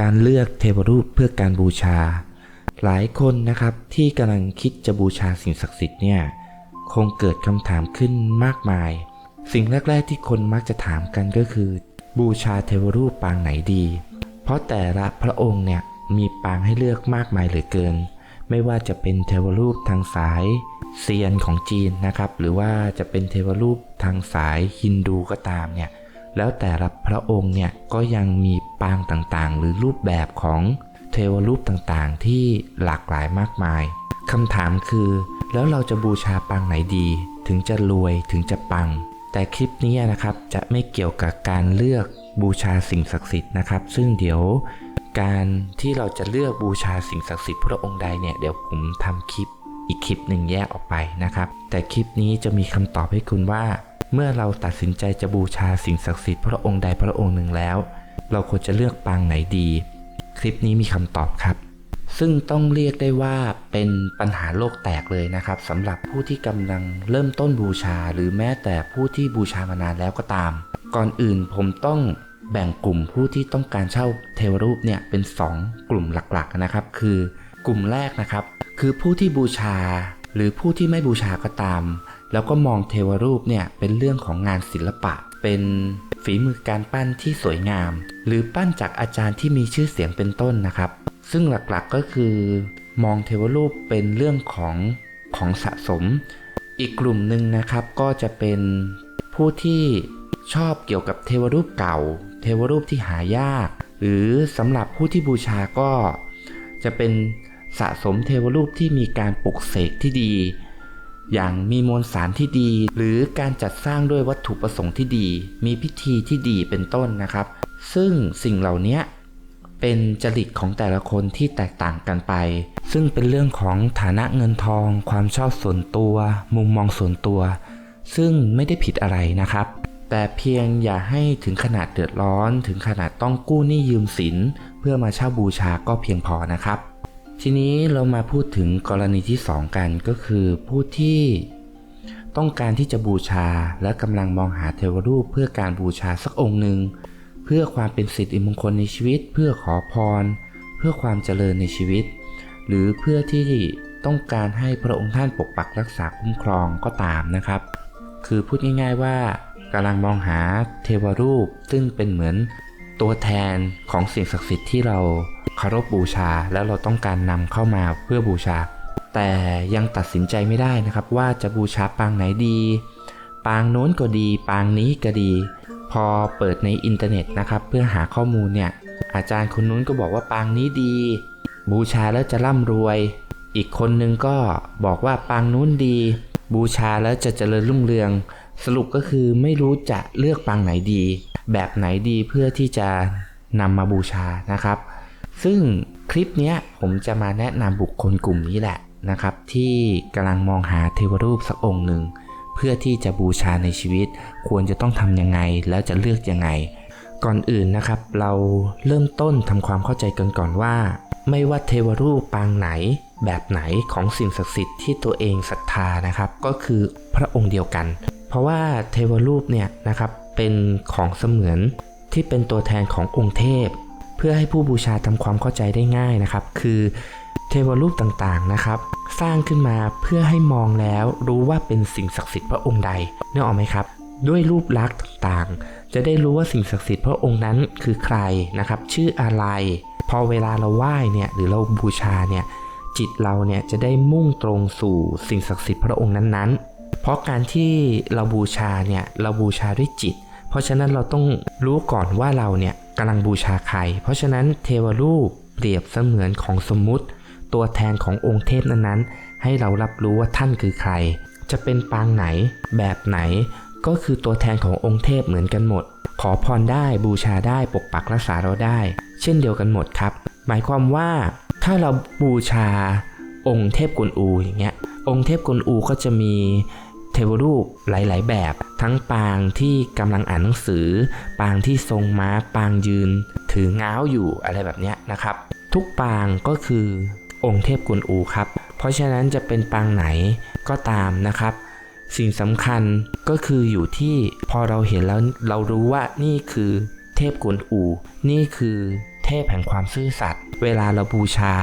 การเลือกเทวรูปเพื่อการบูชา หลายคนนะครับที่กำลังคิดจะบูชาสิ่งศักดิ์สิทธิ์เนี่ยคงเกิดคำถามขึ้นมากมาย สิ่งแรก ๆ ที่คนมักจะถามกันก็คือ บูชาเทวรูปปางไหนดี เพราะแต่ละพระองค์เนี่ยมีปางให้เลือกมากมายเหลือเกิน ไม่ว่าจะเป็นเทวรูปทางสายเซียนของจีนนะครับ หรือว่าจะเป็นเทวรูปทางสายฮินดูก็ตามเนี่ย แล้วแต่ละพระองค์เนี่ยก็ยังมีปางต่างๆ หรือรูปแบบของเทวรูปต่างๆ ที่หลากหลายมากมายคำถามคือ แล้วเราจะบูชาปางไหนดี ถึงจะรวยถึงจะปัง แต่คลิปนี้นะครับจะไม่เกี่ยวกับการเลือกบูชาสิ่งศักดิ์สิทธิ์นะครับ ซึ่งเดี๋ยวการที่เราจะเลือกบูชาสิ่งศักดิ์สิทธิ์พระองค์ใดเนี่ยเดี๋ยวผมทำคลิปอีกคลิปหนึ่งแยกออกไปนะครับ แต่คลิปนี้จะมีคำตอบให้คุณว่า เมื่อเราตัดสินใจจะบูชาสิ่งศักดิ์สิทธิ์พระองค์ใดพระองค์หนึ่งแล้ว เราควรจะเลือกปางไหนดี คลิปนี้มีคำตอบครับ ซึ่งต้องเรียกได้ว่าเป็นปัญหาโลกแตกเลยนะครับสำหรับผู้ที่กำลังเริ่มต้นบูชา หรือแม้แต่ผู้ที่บูชามานานแล้วก็ตาม ก่อนอื่นผมต้องแบ่งกลุ่มผู้ที่ต้องการเช่าเทวรูปเนี่ยเป็น 2 กลุ่มหลักๆนะครับ คือกลุ่มแรกนะครับ คือผู้ที่บูชาหรือผู้ที่ไม่บูชาก็ตาม แล้วก็มองเทวรูปเนี่ยเป็นเรื่องของงานศิลปะ เป็นฝีมือการปั้นที่สวยงาม หรือปั้นจากอาจารย์ที่มีชื่อเสียงเป็นต้นนะครับ ซึ่งหลักๆก็คือ มองเทวรูปเป็นเรื่องของของสะสม อีกกลุ่มหนึ่งนะครับก็จะเป็นผู้ที่ชอบเกี่ยวกับเทวรูปเก่า เทวรูปที่หายาก หรือสำหรับผู้ที่บูชาก็ จะเป็นสะสมเทวรูปที่มีการปลุกเสกที่ดี อย่างมีมวลสารที่ดี หรือการจัดสร้างด้วยวัตถุประสงค์ที่ดี มีพิธีที่ดีเป็นต้นนะครับ ซึ่งสิ่งเหล่านี้เป็นจริตของแต่ละคนที่แตกต่างกันไป ซึ่งเป็นเรื่องของฐานะเงินทอง ความชอบส่วนตัว มุมมองส่วนตัว ซึ่งไม่ได้ผิดอะไรนะครับ แต่เพียงอย่าให้ถึงขนาดเดือดร้อน ถึงขนาดต้องกู้หนี้ยืมสิน เพื่อมาเช่าบูชาก็เพียงพอนะครับ ทีนี้เรามาพูดถึงกรณีที่ 2 กันก็คือผู้ที่ต้องการที่จะบูชาและกำลังมองหาเทวรูปเพื่อการบูชาสักองค์หนึ่ง เพื่อความเป็นสิริมงคลในชีวิต เพื่อขอพร เพื่อความเจริญในชีวิต หรือเพื่อที่ต้องการให้พระองค์ท่านปกปักรักษาคุ้มครองก็ตามนะครับ คือพูดง่าย ๆว่ากำลังมองหาเทวรูปซึ่งเป็นเหมือน ตัวแทนของสิ่งศักดิ์สิทธิ์ที่เราเคารพบบูชาแล้วเราต้องการนำเข้ามาเพื่อบูชา แต่ยังตัดสินใจไม่ได้นะครับ ว่าจะบูชาปางไหนดี ปางโน้นก็ดี ปางนี้ก็ดี พอเปิดในอินเทอร์เน็ตนะครับ เพื่อหาข้อมูลเนี่ย อาจารย์คนนู้นก็บอกว่าปางนี้ดี บูชาแล้วจะร่ำรวย อีกคนนึงก็บอกว่าปางนู้นดี บูชาแล้วจะเจริญรุ่งเรือง สรุปก็คือไม่รู้จะเลือกปางไหนดี แบบไหนดีเพื่อที่จะนำมาบูชานะครับ ซึ่งคลิปนี้ผมจะมาแนะนำบุคคลกลุ่มนี้แหละนะครับ ที่กำลังมองหาเทวรูปสักองค์หนึ่งเพื่อที่จะบูชาในชีวิต ควรจะต้องทำยังไงแล้วจะเลือกยังไง ก่อนอื่นนะครับ เราเริ่มต้นทำความเข้าใจกันก่อนว่า ไม่ว่าเทวรูปปางไหน แบบไหนของสิ่งศักดิ์สิทธิ์ที่ตัวเองศรัทธานะครับ ก็คือพระองค์เดียวกัน เพราะว่าเทวรูปเนี่ยนะครับ เป็นของเสมือนที่เป็นตัวแทนขององค์เทพ เพื่อให้ผู้บูชาทำความเข้าใจได้ง่ายนะครับ คือเทวรูปต่างๆนะครับ สร้างขึ้นมาเพื่อให้มองแล้วรู้ว่าเป็นสิ่งศักดิ์สิทธิ์พระองค์ใดเนึกออกไหมครับ ด้วยรูปลักษณ์ต่างๆ จะได้รู้ว่าสิ่งศักดิ์สิทธิ์พระองค์นั้นคือใครนะครับ ชื่ออะไร พอเวลาเราไหว้เนี่ยหรือเราบูชาเนี่ยจิตเราเนี่ยจะได้มุ่งตรงสู่สิ่งศักดิ์สิทธิ์พระองค์นั้นๆ เพราะการที่เราบูชาเนี่ยเราบูชาด้วยจิต เพราะฉะนั้นเราต้องรู้ก่อนว่าเราเนี่ยกำลังบูชาใคร เพราะฉะนั้นเทวรูปเปรียบเสมือนของสมมุติ ตัวแทนขององค์เทพนั้นๆ ให้เรารับรู้ว่าท่านคือใคร จะเป็นปางไหนแบบไหน ก็คือตัวแทนขององค์เทพเหมือนกันหมด ขอพรได้บูชาได้ปกปักรักษาเราได้ เช่นเดียวกันหมดครับ หมายความว่าถ้าเราบูชาองค์เทพกวนอูอย่างเงี้ยองค์เทพกวนอูก็จะมี เทวรูปหลาย ๆ แบบ ทั้งปางที่กำลังอ่านหนังสือ ปางที่ทรงม้า ปางยืน ถือง้าวอยู่อะไรแบบนี้นะครับ ทุกปางก็คือองค์เทพกวนอูครับ เพราะฉะนั้นจะเป็นปางไหนก็ตามนะครับ สิ่งสำคัญก็คืออยู่ที่พอเราเห็นแล้วเรารู้ว่านี่คือเทพกวนอู นี่คือเทพแห่งความซื่อสัตย์เวลาเราบูชา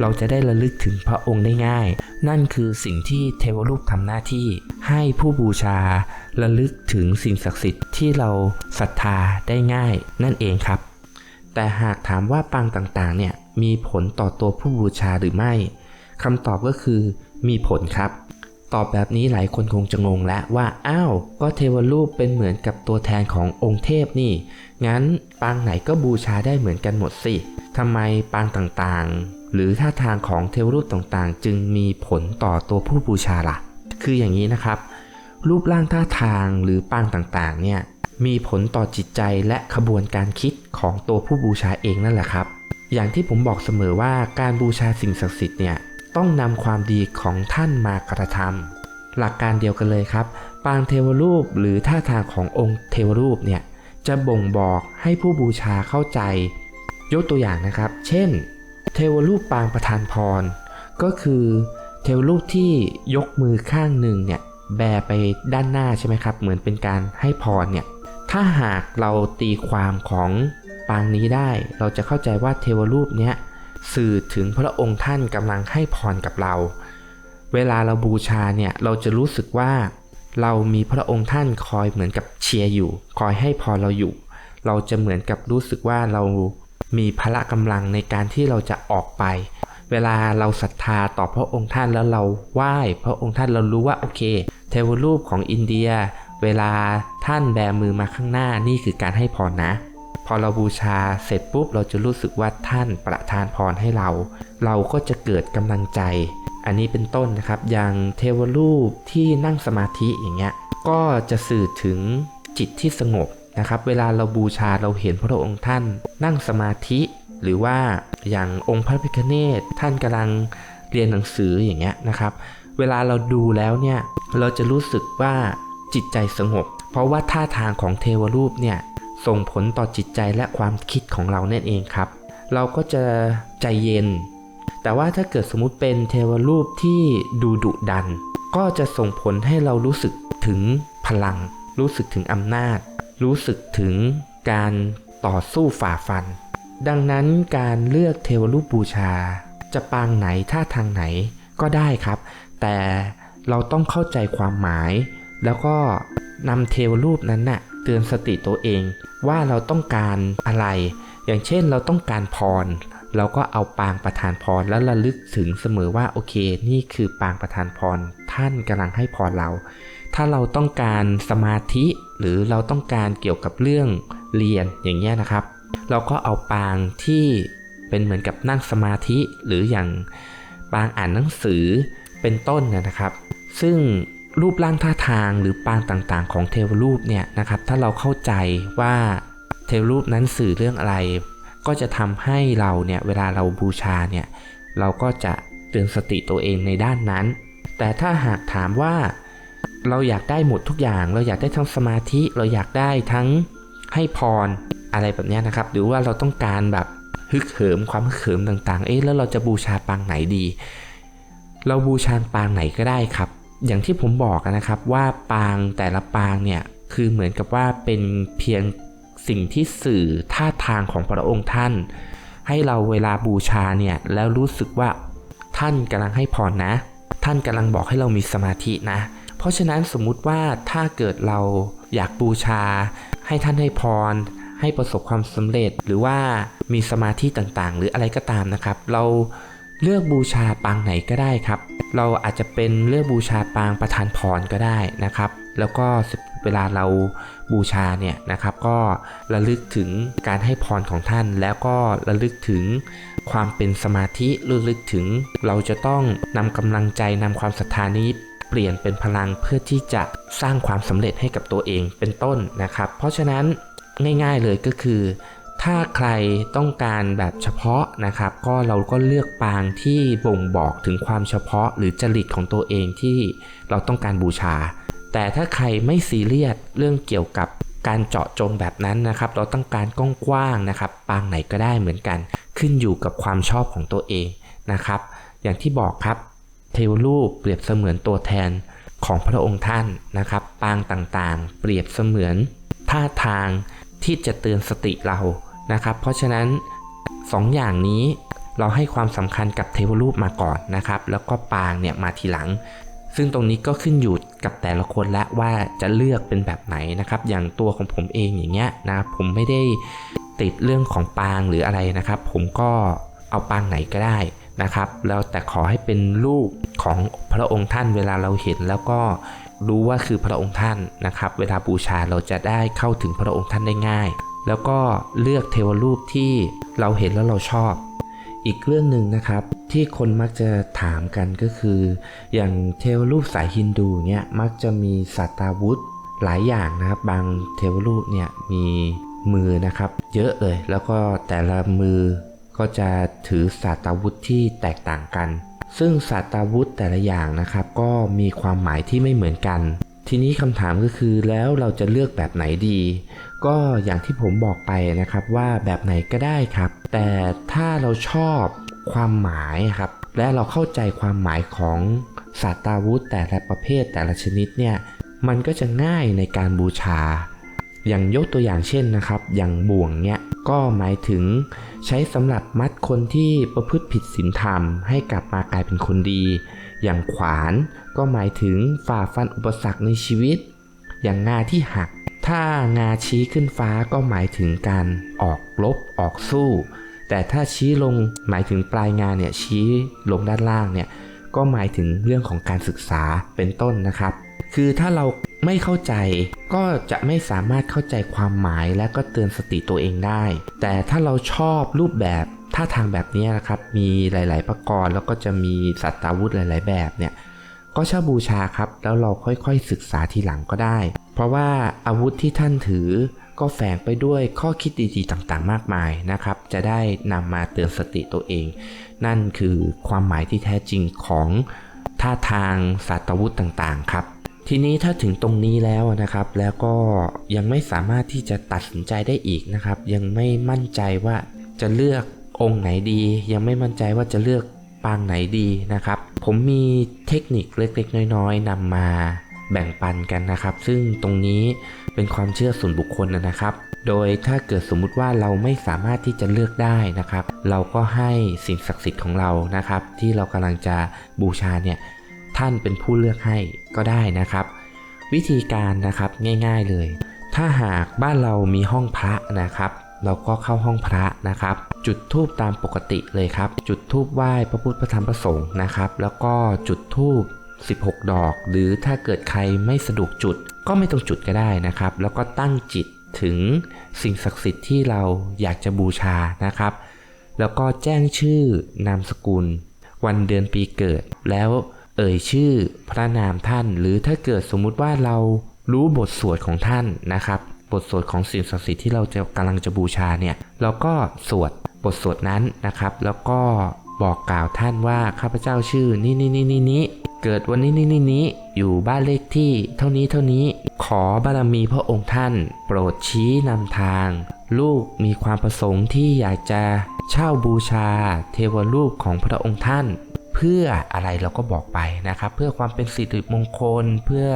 เราจะได้ระลึกถึงพระองค์ได้ง่าย นั่นคือสิ่งที่เทวรูปทำหน้าที่ ให้ผู้บูชาระลึกถึงสิ่งศักดิ์สิทธิ์ที่เราศรัทธาได้ง่ายนั่นเองครับ แต่หากถามว่าปางต่างๆเนี่ยมีผลต่อตัวผู้บูชาหรือไม่คำตอบก็คือมีผลครับ ตอบแบบนี้หลายคนคงจะงงแล้วว่าอ้าวก็เทวรูปเป็นเหมือนกับตัวแทนขององค์เทพนี่ งั้นปางไหนก็บูชาได้เหมือนกันหมดสิทำไมปางต่างๆ หรือท่าทางของเทวรูปต่างๆ จึงมีผลต่อตัวผู้บูชาล่ะ คืออย่างนี้นะครับ รูปร่างท่าทางหรือปางต่างๆ เนี่ยมีผลต่อจิตใจและขบวนการคิดของตัวผู้บูชาเองนั่นแหละครับ อย่างที่ผมบอกเสมอว่าการบูชาสิ่งศักดิ์สิทธิ์เนี่ยต้องนำความดีของท่านมากระทำหลักการเดียวกันเลยครับ ปางเทวรูปหรือท่าทางขององค์เทวรูปเนี่ยจะบ่งบอกให้ผู้บูชาเข้าใจ ยกตัวอย่างนะครับ เช่น เทวรูปปางประธานพร ก็คือเทวรูปที่ยกมือข้างหนึ่งเนี่ยแบไปด้านหน้าใช่ไหมครับ เหมือนเป็นการให้พรเนี่ย ถ้าหากเราตีความของปางนี้ได้ เราจะเข้าใจว่าเทวรูปเนี้ยสื่อถึงพระองค์ท่านกำลังให้พรกับเรา เวลาเราบูชาเนี่ยเราจะรู้สึกว่า เรามีพระองค์ท่านคอยเหมือนกับเชียร์อยู่ คอยให้พรเราอยู่ เราจะเหมือนกับรู้สึกว่าเรา มีพละกำลังในการที่เราจะออกไป เวลาเราศรัทธาต่อพระองค์ท่านแล้วเราไหว้พระองค์ท่านเรารู้ว่าโอเค เทวรูปของอินเดีย เวลาท่านแบมือมาข้างหน้านี่คือการให้พรนะ พอเราบูชาเสร็จปุ๊บเราจะรู้สึกว่าท่านประทานพรให้เรา เราก็จะเกิดกำลังใจ อันนี้เป็นต้นนะครับอย่างเทวรูปที่นั่งสมาธิอย่างเงี้ยก็จะสื่อถึงจิตที่สงบ นะครับ เวลาเราบูชาเราเห็นพระองค์ท่าน นั่งสมาธิ หรือว่าอย่างองค์พระพิฆเนศท่านกำลังเรียนหนังสืออย่างเงี้ยนะครับ เวลาเราดูแล้วเนี่ยเราจะรู้สึกว่าจิตใจสงบ เพราะว่าท่าทางของเทวรูปเนี่ยส่งผลต่อจิตใจและความคิดของเราเนั่นเองครับ เราก็จะใจเย็น แต่ว่าถ้าเกิดสมมุติเป็นเทวรูปที่ดูดุดัน ก็จะส่งผลให้เรารู้สึกถึงพลัง รู้สึกถึงอำนาจ รู้สึกถึงการต่อสู้ฝ่าฟัน ดังนั้นการเลือกเทวรูปบูชา จะปางไหนท่าทางไหนก็ได้ครับ แต่เราต้องเข้าใจความหมาย แล้วก็นำเทวรูปนั้นน่ะเตือนสติตัวเองว่าเราต้องการอะไร อย่างเช่นเราต้องการพร เราก็เอาปางประธานพรแล้วระลึกถึงเสมอว่าโอเค นี่คือปางประธานพรท่านกำลังให้พรเรา ถ้าเราต้องการสมาธิหรือเราต้องการเกี่ยวกับเรื่องเรียนอย่างเงี้ยนะครับ เราก็เอาปางที่เป็นเหมือนกับนั่งสมาธิหรืออย่างปางอ่านหนังสือเป็นต้นนะครับ ซึ่งรูปร่างท่าทางหรือปางต่างๆ ของเทวรูปเนี่ยนะครับ ถ้าเราเข้าใจว่าเทวรูปนั้นสื่อเรื่องอะไร ก็จะทำให้เราเนี่ยเวลาเราบูชาเนี่ยเราก็จะเตือนสติตัวเองในด้านนั้น แต่ถ้าหากถามว่า เราอยากได้หมดทุกอย่าง เราอยากได้ทั้งสมาธิ เราอยากได้ทั้งให้พรอะไรแบบนี้นะครับ หรือว่าเราต้องการแบบฮึกเหิมความฮึกเหิมต่างๆ เอ๊ะแล้วเราจะบูชาปางไหนดี เราบูชาปางไหนก็ได้ครับ อย่างที่ผมบอกนะครับว่าปางแต่ละปางเนี่ยคือเหมือนกับว่าเป็นเพียงสิ่งที่สื่อท่าทางของพระองค์ท่าน ให้เราเวลาบูชาเนี่ยแล้วรู้สึกว่าท่านกำลังให้พรนะ ท่านกำลังบอกให้เรามีสมาธินะ ราะฉะนั้นสมมุติว่าถ้าเกิดเราอยากบูชา ให้ท่านให้พร ให้ประสบความสำเร็จหรือว่ามีสมาธิต่างๆ หรืออะไรก็ตามนะครับ เราเลือกบูชาปางไหนก็ได้ครับ เราอาจจะเป็นเลือกบูชาปางประธานพรก็ได้นะครับ แล้วก็เวลาเราบูชาเนี่ยนะครับก็ระลึกถึงการให้พรของท่าน แล้วก็ระลึกถึงความเป็นสมาธิระลึกถึงเราจะต้องนำกำลังใจนำความศรัทธานี้ ปลี่ยนเป็นพลังเพื่อที่จะสร้างความสำเร็จให้กับตัวเองเป็นต้นนะครับ เพราะฉะนั้นง่ายๆเลยก็คือ ถ้าใครต้องการแบบเฉพาะนะครับ ก็เราก็เลือกปางที่บ่งบอกถึงความเฉพาะหรือจริตของตัวเองที่เราต้องการบูชา แต่ถ้าใครไม่ซีเรียสเรื่องเกี่ยวกับการเจาะจงแบบนั้นนะครับ เราต้องการกว้างๆนะครับ ปางไหนก็ได้เหมือนกัน ขึ้นอยู่กับความชอบของตัวเองนะครับ อย่างที่บอกครับ เทวรูปเปรียบเสมือนตัวแทนของพระองค์ท่านนะครับ ปางต่างๆ เปรียบเสมือนท่าทางที่จะเตือนสติเรานะครับ เพราะฉะนั้นสองอย่างนี้เราให้ความสำคัญกับเทวรูปมาก่อนนะครับ แล้วก็ปางเนี่ยมาทีหลัง ซึ่งตรงนี้ก็ขึ้นอยู่กับแต่ละคนและว่าจะเลือกเป็นแบบไหนนะครับ อย่างตัวของผมเองอย่างเงี้ยนะผมไม่ได้ติดเรื่องของปางหรืออะไรนะครับ ผมก็เอาปางไหนก็ได้ นะครับ แล้วแต่ขอให้เป็นรูปของพระองค์ท่านเวลาเราเห็นแล้วก็รู้ว่าคือพระองค์ท่านนะครับ เวลาบูชาเราจะได้เข้าถึงพระองค์ท่านได้ง่าย แล้วก็เลือกเทวรูปที่เราเห็นแล้วเราชอบ อีกเรื่องหนึ่งนะครับที่คนมักจะถามกันก็คือ อย่างเทวรูปสายฮินดูเนี่ยมักจะมีสัตาวุธหลายอย่างนะครับ บางเทวรูปเนี่ยมีมือนะครับ เยอะเลยแล้วก็แต่ละมือ ก็จะถือสัตาวุธที่แตกต่างกัน ซึ่งสัตาวุธแต่ละอย่างนะครับ ก็มีความหมายที่ไม่เหมือนกัน ทีนี้คำถามก็คือแล้วเราจะเลือกแบบไหนดี ก็อย่างที่ผมบอกไปนะครับว่าแบบไหนก็ได้ครับ แต่ถ้าเราชอบความหมายครับ และเราเข้าใจความหมายของสัตาวุธแต่ละประเภทแต่ละชนิดเนี่ยมันก็จะง่ายในการบูชา อย่างยกตัวอย่างเช่นนะครับ อย่างบ่วงเนี่ยก็หมายถึงใช้สำหรับมัดคนที่ประพฤติผิดศีลธรรมให้กลับมากลายเป็นคนดี อย่างขวานก็หมายถึงฝ่าฟันอุปสรรคในชีวิต อย่างงาที่หัก ถ้างาชี้ขึ้นฟ้าก็หมายถึงการออกรบออกสู้ แต่ถ้าชี้ลงหมายถึงปลายงาเนี่ยชี้ลงด้านล่างเนี่ยก็หมายถึงเรื่องของการศึกษาเป็นต้นนะครับ คือถ้าเรา ไม่เข้าใจก็จะไม่สามารถเข้าใจความหมายและก็เตือนสติตัวเองได้ แต่ถ้าเราชอบรูปแบบท่าทางแบบนี้นะครับ มีหลาย ๆ ประกรณ์แล้วก็จะมีสัตว์วุธหลาย ๆ แบบเนี่ยก็เช่าบูชาครับ แล้วเราค่อย ๆ ศึกษาทีหลังก็ได้ เพราะว่าอาวุธที่ท่านถือก็แฝงไปด้วยข้อคิดดีๆต่างๆ มากมายนะครับ จะได้นำมาเตือนสติตัวเอง นั่นคือความหมายที่แท้จริงของท่าทางสัตว์วุธต่างๆ ครับ ทีนี้ถ้าถึงตรงนี้แล้วนะครับ แล้วก็ยังไม่สามารถที่จะตัดสินใจได้อีกนะครับ ยังไม่มั่นใจว่าจะเลือกองค์ไหนดี ยังไม่มั่นใจว่าจะเลือกปางไหนดีนะครับ ผมมีเทคนิคเล็กๆ น้อยๆนำมาแบ่งปันกันนะครับ ซึ่งตรงนี้เป็นความเชื่อส่วนบุคคลนะครับ โดยถ้าเกิดสมมุติว่าเราไม่สามารถที่จะเลือกได้นะครับ เราก็ให้สิ่งศักดิ์สิทธิ์ของเรานะครับ ที่เรากำลังจะบูชาเนี่ย ท่านเป็นผู้เลือกให้ก็ได้นะครับ วิธีการนะครับง่ายๆเลย ถ้าหากบ้านเรามีห้องพระนะครับ เราก็เข้าห้องพระนะครับ จุดธูปตามปกติเลยครับ จุดธูปไหว้พระพุทธพระธรรมพระสงฆ์นะครับ แล้วก็จุดธูป16 ดอก หรือถ้าเกิดใครไม่สะดวกจุดก็ไม่ต้องจุดก็ได้นะครับ แล้วก็ตั้งจิตถึงสิ่งศักดิ์สิทธิ์ที่เราอยากจะบูชานะครับ แล้วก็แจ้งชื่อนามสกุล วันเดือนปีเกิด แล้ว เอ่ยชื่อพระนามท่าน หรือถ้าเกิดสมมุติว่าเรารู้บทสวดของท่านนะครับ บทสวดของสิ่งศักดิ์สิทธิ์ที่เราจะกำลังจะบูชาเนี่ยเราก็สวดบทสวดนั้นนะครับ แล้วก็บอกกล่าวท่านว่าข้าพเจ้าชื่อนี่นี่นี่นี่นี้เกิดวันนี้นี่นี่นี้อยู่บ้านเลขที่เท่านี้เท่านี้ขอบารมีพระองค์ท่าน โปรดชี้นำทาง ลูกมีความประสงค์ที่อยากจะเช่าบูชา เทวรูปของพระองค์ท่าน เพื่ออะไรเราก็บอกไปนะครับ เพื่อความเป็นสิริมงคล เพื่อ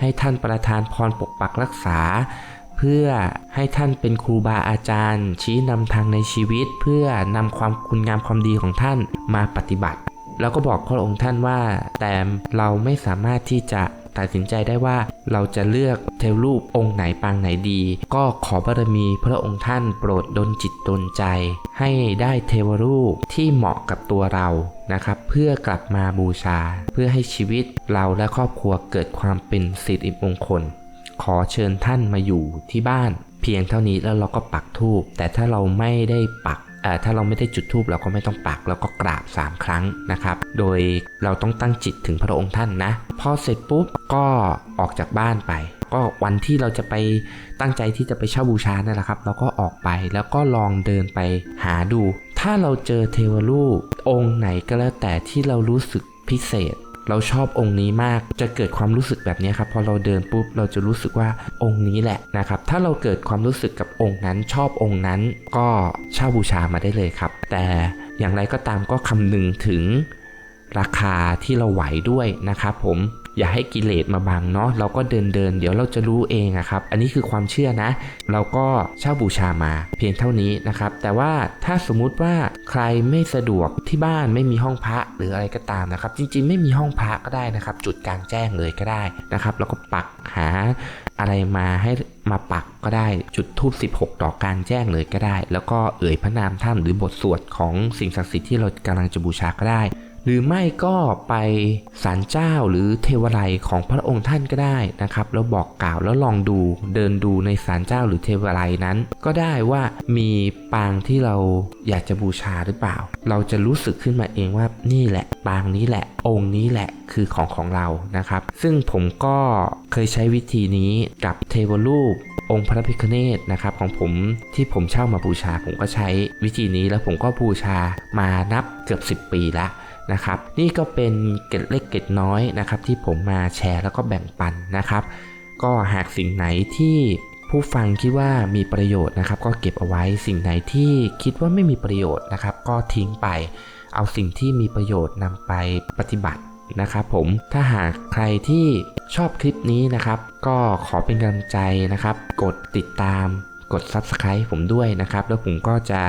ให้ท่านประทานพรปกปักรักษา เพื่อให้ท่านเป็นครูบาอาจารย์ ชี้นำทางในชีวิต เพื่อนำความคุณงามความดีของท่านมาปฏิบัติ แล้วก็บอกพระองค์ท่านว่าแต่เราไม่สามารถที่จะ ตัดสินใจได้ว่าเราจะเลือกเทวรูปองค์ไหนปางไหนดี ก็ขอบารมีพระองค์ท่านโปรดดลจิตดลใจ ให้ได้เทวรูปที่เหมาะกับตัวเรานะครับเพื่อกลับมาบูชา เพื่อให้ชีวิตเราและครอบครัวเกิดความเป็นสิริมงคล ขอเชิญท่านมาอยู่ที่บ้าน เพียงเท่านี้แล้วเราก็ปักธูปแต่ถ้าเราไม่ได้ปักอ่อถ้าเราไม่ได้จุดธูปเราก็ไม่ต้องปักแล้วก็กราบ 3 ครั้งนะครับ โดยเราต้องตั้งจิตถึงพระองค์ท่านนะ พอเสร็จปุ๊บ ก็ออกจากบ้านไป ก็วันที่เราจะไปตั้งใจที่จะไปเช่าบูชานั่นแหละครับ เราก็ออกไปแล้วก็ลองเดินไปหาดู ถ้าเราเจอเทวรูปองค์ไหนก็แล้วแต่ที่เรารู้สึกพิเศษ เราชอบองค์นี้มากจะเกิดความรู้สึกแบบนี้ครับพอเราเดินปุ๊บเราจะรู้สึกว่าองค์นี้แหละนะครับ ถ้าเราเกิดความรู้สึกกับองค์นั้น ชอบองค์นั้น ก็เช่าบูชามาได้เลยครับ แต่อย่างไรก็ตามก็คำนึงถึงราคาที่เราไหวด้วยนะครับผม อย่าให้กิเลสมาบังเนาะเราก็เดินเดินเดี๋ยวเราจะรู้เองอะครับ อันนี้คือความเชื่อนะ เราก็เช่าบูชามาเพียงเท่านี้นะครับ แต่ว่าถ้าสมมุติว่าใครไม่สะดวกที่บ้านไม่มีห้องพระหรืออะไรก็ตามนะครับ จริงๆ ไม่มีห้องพระก็ได้นะครับ จุดกลางแจ้งเลยก็ได้นะครับ แล้วก็ปักหาอะไรมาให้มาปักก็ได้จุดทูบ16 ดอกกลางแจ้งเลยก็ได้ แล้วก็เอ่ยพระนามท่านหรือบทสวดของสิ่งศักดิ์สิทธิ์ที่เรากำลังจะบูชาก็ได้ หรือไม่ก็ไปศาลเจ้าหรือเทวไลยของพระองค์ท่านก็ได้นะครับแล้วบอกกล่าวแล้วลองดูเดินดูในศาลเจ้าหรือเทวไลยนั้น ก็ได้ว่ามีปางที่เราอยากจะบูชาหรือเปล่า เราจะรู้สึกขึ้นมาเองว่านี่แหละปางนี้แหละ องค์นี้แหละคือของของเรานะครับ ซึ่งผมก็เคยใช้วิธีนี้กับเทวรูปองค์พระพิฆเนศนะครับของผมที่ผมเช่ามาบูชาผมก็ใช้วิธีนี้แล้วผมก็บูชามานับเกือบ 10 ปีละ นะครับนี่ก็เป็นเกร็ดเล็กเกร็ดน้อยนะครับที่ผมมาแชร์แล้วก็แบ่งปันนะครับ ก็หากสิ่งไหนที่ผู้ฟังคิดว่ามีประโยชน์นะครับ ก็เก็บเอาไว้สิ่งไหนที่คิดว่าไม่มีประโยชน์นะครับ ก็ทิ้งไปเอาสิ่งที่มีประโยชน์นำไปปฏิบัตินะครับผมถ้าหากใครที่ชอบคลิปนี้นะครับ ก็ขอเป็นกำลังใจนะครับ กดติดตาม กด Subscribe ผมด้วยนะครับ แล้วผมก็จะ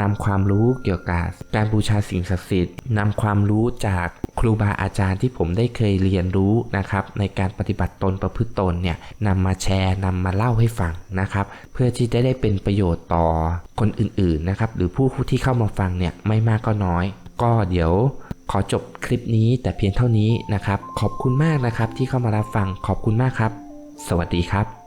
นำความรู้เกี่ยวกับการบูชาสิ่งศักดิ์สิทธิ์นำความรู้จากครูบาอาจารย์ที่ผมได้เคยเรียนรู้นะครับในการปฏิบัติตนประพฤติตนเนี่ยนำมาแชร์นำมาเล่าให้ฟังนะครับ เพื่อที่จะได้เป็นประโยชน์ต่อคนอื่นๆนะครับ หรือผู้ที่เข้ามาฟังเนี่ยไม่มากก็น้อย ก็เดี๋ยวขอจบคลิปนี้แต่เพียงเท่านี้นะครับ ขอบคุณมากนะครับที่เข้ามารับฟังขอบคุณมากครับ สวัสดีครับ